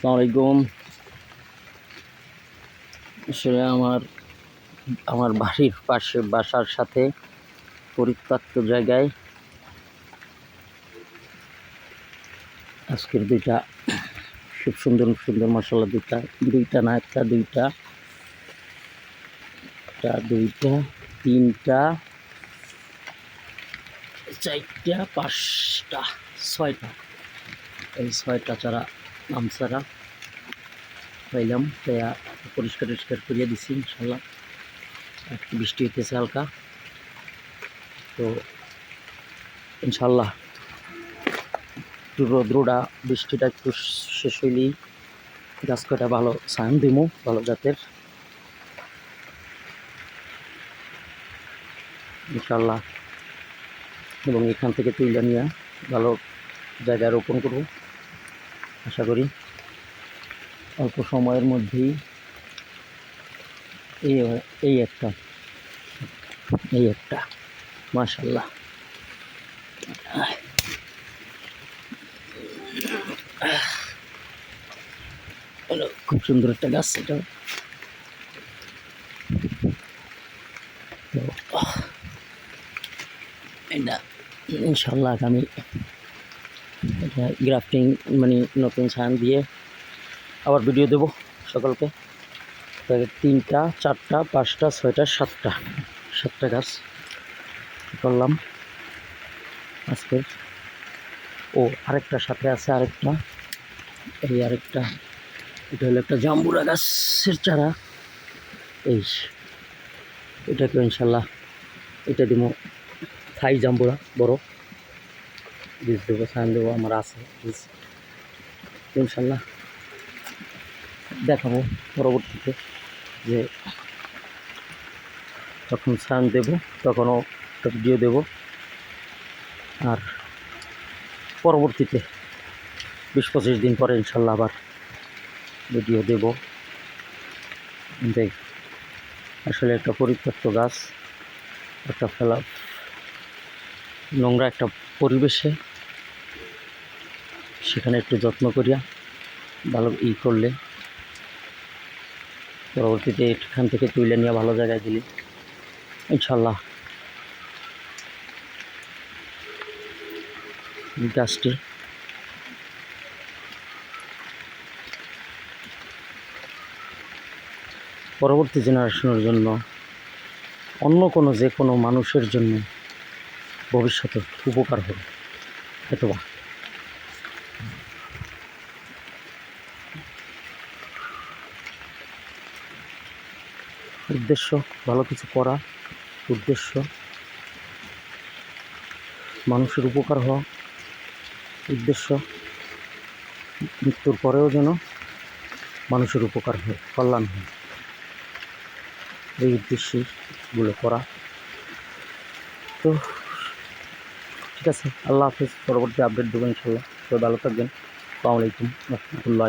আসসালামু আলাইকুম আসলে আমার আমার বাড়ির পাশে, বাসার সাথে পরিত্যক্ত জায়গায় আজকের দুইটা, খুব সুন্দর সুন্দর মশলা দুইটা দুইটা না, একটা দুইটা একটা দুইটা, তিনটা, চারটা, পাঁচটা, ছয়টা। এই ছয়টা চারা আম চারা পাইলাম তাই পরিষ্কার টরিষ্কার করিয়ে দিছি, ইনশাল্লাহ। একটু বৃষ্টি হইতেছে হালকা। তো ইনশাল্লাহ একটু রোদ্রুটা, বৃষ্টিটা একটু শেষ হইলেই গাছ কটা ভালো সায়ন দিমু, ভালো জাতের। ইনশাল্লাহ। এবং এখান থেকে তুইলা নিয়ে ভালো জায়গায় রোপণ করব। আশা করি। অল্প সময়ের মধ্যেই এই এই একটা এই একটা মাশাল্লাহ খুব সুন্দর একটা গাছ এটা। এটা ইনশাল্লাহ আগামী গ্রাফটিং মানে নতুন সান দিয়ে আবার ভিডিও দেবো সকলকে। তিনটা, চারটা, পাঁচটা, ছয়টা, সাতটা। সাতটা গাছ করলাম। আজকের। ও, আরেকটা সাথে আছে আরেকটা। এই আরেকটা। এটা হলো একটা জাম্বুরা গাছের চারা। এই এটাকে ইনশাল্লাহ এটা দিব থাই জাম্বুরা, বড়। বীজ দেবো সান দেবো আমার আছে ইনশাল্লাহ দেখাবো পরবর্তীতে যে যখন সান দেব তখনও ভিডিও দেব আর পরবর্তীতে বিশ পঁচিশ দিন পরে ইনশাল্লাহ আবার ভিডিও দেব দেখ আসলে একটা পরিত্যক্ত গাছ একটা ফেলা নোংরা একটা পরিবেশে সেখানে একটু যত্ন করিয়া ভালো ই করলে। পরবর্তীতে এখান থেকে তুলে নিয়ে ভালো জায়গায় দিলি। ইনশাল্লাহ গাছটি। পরবর্তী জেনারেশনের জন্য অন্য কোনো যে কোনো মানুষের জন্য ভবিষ্যতে উপকার হবে। হয়তোবা উদ্দেশ্য, ভালো কিছু করা, উদ্দেশ্য। মানুষের উপকার হওয়া, উদ্দেশ্য। মৃত্যুর পরেও যেন মানুষের উপকার হয়, কল্যাণ হয়। এই উদ্দেশ্যে গুলো করা। তো, ঠিক আছে, আল্লাহ হাফিজ, পরবর্তী আপডেট দেবেন ইনশাল্লাহ তো ভালো থাকবেন। আসসালামু আলাইকুম, রহমতুল্লাহ